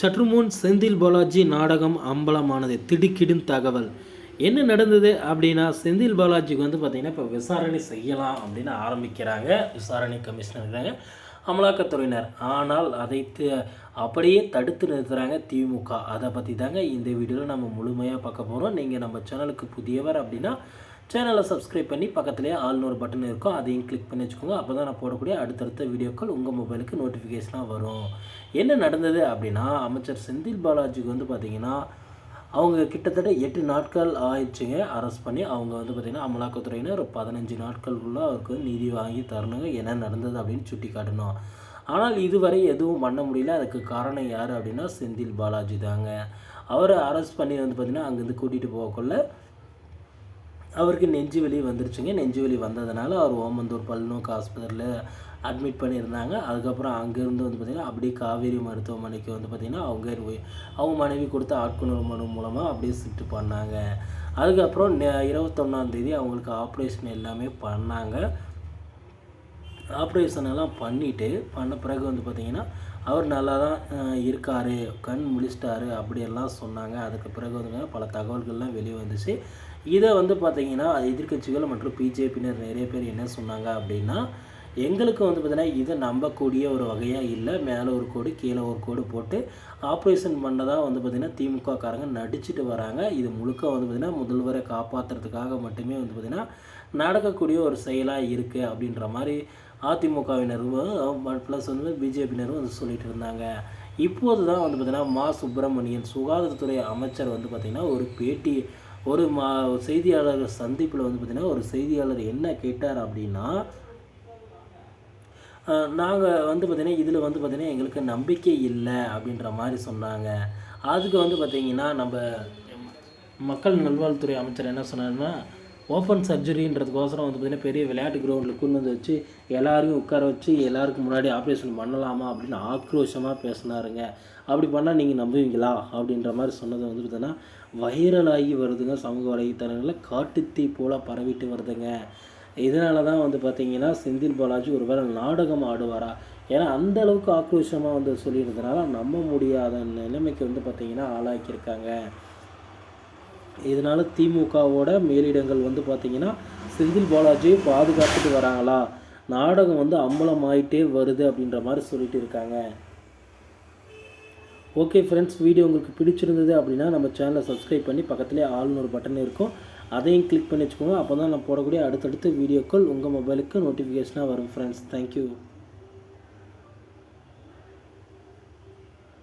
சற்றுமுன் செந்தில் பாலாஜி நாடகம் அம்பலமானது. திடுக்கிடும் தகவல். என்ன நடந்தது அப்படின்னா செந்தில் பாலாஜிக்கு வந்து பார்த்திங்கன்னா இப்போ விசாரணை செய்யலாம் அப்படின்னு ஆரம்பிக்கிறாங்க. விசாரணை கமிஷனர் இருக்கிறாங்க அமலாக்கத்துறையினர். ஆனால் அதை அப்படியே தடுத்து நிறுத்துகிறாங்க திமுக அதை பற்றி தாங்க இந்த வீடியோவில் நம்ம முழுமையாக பார்க்க போகிறோம் நீங்கள் நம்ம சேனலுக்கு புதியவர் அப்படின்னா சேனலை சப்ஸ்கிரைப் பண்ணி பக்கத்துலேயே ஆள்னு ஒரு பட்டன் இருக்கும் அதையும் கிளிக் பண்ணி வச்சுக்கோங்க. அப்போ தான் நான் போடக்கூடிய அடுத்தடுத்த வீடியோக்கள் உங்கள் மொபைலுக்கு நோட்டிஃபிகேஷனாக வரும். என்ன நடந்தது அப்படின்னா அமைச்சர் செந்தில் பாலாஜிக்கு வந்து பார்த்திங்கன்னா அவங்க கிட்டத்தட்ட எட்டு நாட்கள் ஆயிடுச்சுங்க. அரெஸ்ட் பண்ணி அவங்க வந்து பார்த்திங்கன்னா அமலாக்கத்துறையினர் ஒரு பதினஞ்சு நாட்களுக்குள்ளே அவருக்கு நீதி வாங்கி தரணுங்க. என்ன நடந்தது அப்படின்னு சுட்டி காட்டணும் ஆனால் இதுவரை எதுவும் பண்ண முடியல. அதுக்கு காரணம் யார் அப்படின்னா செந்தில் பாலாஜி தாங்க. அவரை அரெஸ்ட் பண்ணி வந்து பார்த்திங்கன்னா அங்கேருந்து கூட்டிகிட்டு போகக்குள்ள அவருக்கு நெஞ்சு வலி வந்துருச்சுங்க. நெஞ்சு வலி வந்ததுனால அவர் ஓமந்தூர் பல்நோக்கு ஆஸ்பத்திரியில் அட்மிட் பண்ணியிருந்தாங்க. அதுக்கப்புறம் அங்கேருந்து வந்து பார்த்திங்கன்னா அப்படியே காவேரி மருத்துவமனைக்கு வந்து பார்த்திங்கன்னா அவங்க இரு- அவங்க மனைவி கொடுத்த ஆட்கொணர்வு மனு மூலமாக அப்படியே ஷிஃப்ட் பண்ணாங்க. அதுக்கப்புறம் நெ- இருபத்தொன்னாந்தேதி அவங்களுக்கு ஆப்ரேஷன் எல்லாமே பண்ணாங்க. ஆப்ரேஷன் எல்லாம் பண்ணிவிட்டு பண்ண பிறகு வந்து பார்த்திங்கன்னா அவர் நல்லா தான் இருக்கார் கண் முழிச்சிட்டாரு அப்படியெல்லாம் சொன்னாங்க. அதுக்கு பிறகு வந்து பல தகவல்கள்லாம் வெளியே வந்துச்சு. இதை வந்து பார்த்திங்கன்னா எதிர்க்கட்சிகள் மற்றும் பிஜேபியினர் நிறைய பேர் என்ன சொன்னாங்க அப்படின்னா எங்களுக்கு வந்து பார்த்திங்கன்னா இதை நம்பக்கூடிய ஒரு வகையாக இல்லை. மேலே ஒரு கோடு கீழே ஒரு கோடு போட்டு ஆப்ரேஷன் பண்ணதாக வந்து பார்த்திங்கன்னா திமுக காரங்க வராங்க. இது முழுக்க வந்து பார்த்திங்கன்னா முதல்வரை காப்பாற்றுறதுக்காக மட்டுமே வந்து பார்த்திங்கன்னா நடக்கக்கூடிய ஒரு செயலாக இருக்குது அப்படின்ற மாதிரி அதிமுகவினரும் ப்ளஸ் வந்து பிஜேபியினரும் வந்து சொல்லிட்டு இருந்தாங்க. இப்போது தான் வந்து பார்த்திங்கன்னா மா. சுப்பிரமணியன் சுகாதாரத்துறை அமைச்சர் வந்து பார்த்திங்கன்னா ஒரு பேட்டி ஒரு மா. செய்தியாளர் சந்திப்பில் வந்து பார்த்திங்கன்னா ஒரு செய்தியாளர் என்ன கேட்டார் அப்படின்னா நாங்கள் வந்து பார்த்திங்கன்னா இதில் வந்து பார்த்திங்கன்னா எங்களுக்கு நம்பிக்கை இல்லை அப்படின்ற மாதிரி சொன்னாங்க. அதுக்கு வந்து பார்த்திங்கன்னா நம்ம மக்கள் நல்வாழ்வுத்துறை அமைச்சர் என்ன சொன்னாருன்னா ஓப்பன் சர்ஜரின்றதுக்கோசரம் வந்து பார்த்திங்கன்னா பெரிய விளையாட்டு கிரவுண்டில் கொண்டு வந்து வச்சு எல்லாரையும் உட்கார வச்சு எல்லாருக்கும் முன்னாடி ஆப்ரேஷன் பண்ணலாமா அப்படின்னு ஆக்ரோஷமாக பேசினாருங்க. அப்படி பண்ணால் நீங்கள் நம்புவீங்களா? அப்படின்ற மாதிரி சொன்னது வந்து பார்த்தீங்கன்னா வைரலாகி வருதுங்க சமூக வலைத்தளங்களில். காட்டுத்தீ போல் பரவிட்டு வருதுங்க. இதனால தான் வந்து பார்த்திங்கன்னா செந்தில் பாலாஜி ஒருவேளை நாடகம் ஆடுவாரா? ஏன்னா அந்த அளவுக்கு ஆக்ரோஷமாக வந்து சொல்லியிருந்தனால நம்ப முடியாத நிலைமைக்கு வந்து பார்த்திங்கன்னா ஆளாக்கியிருக்காங்க. இதனால் திமுகவோட மேலிடங்கள் வந்து பார்த்திங்கன்னா செந்தில் பாலாஜியை பாதுகாத்துட்டு வராங்களா? நாடகம் வந்து அம்பலமாயிட்டே வருது அப்படின்ற மாதிரி சொல்லிட்டு இருக்காங்க. ஓகே ஃப்ரெண்ட்ஸ் வீடியோ உங்களுக்கு பிடிச்சிருந்தது அப்படின்னா நம்ம சேனலை சப்ஸ்கிரைப் பண்ணி பக்கத்துலேயே ஆளுநர் பட்டன் இருக்கும். அதையும் கிளிக் பண்ணி வச்சுக்கோங்க. அப்போ தான் நான் போடக்கூடிய அடுத்தடுத்த வீடியோக்கள் உங்கள் மொபைலுக்கு நோட்டிஃபிகேஷனாக வரும் ஃப்ரெண்ட்ஸ் தேங்க்யூ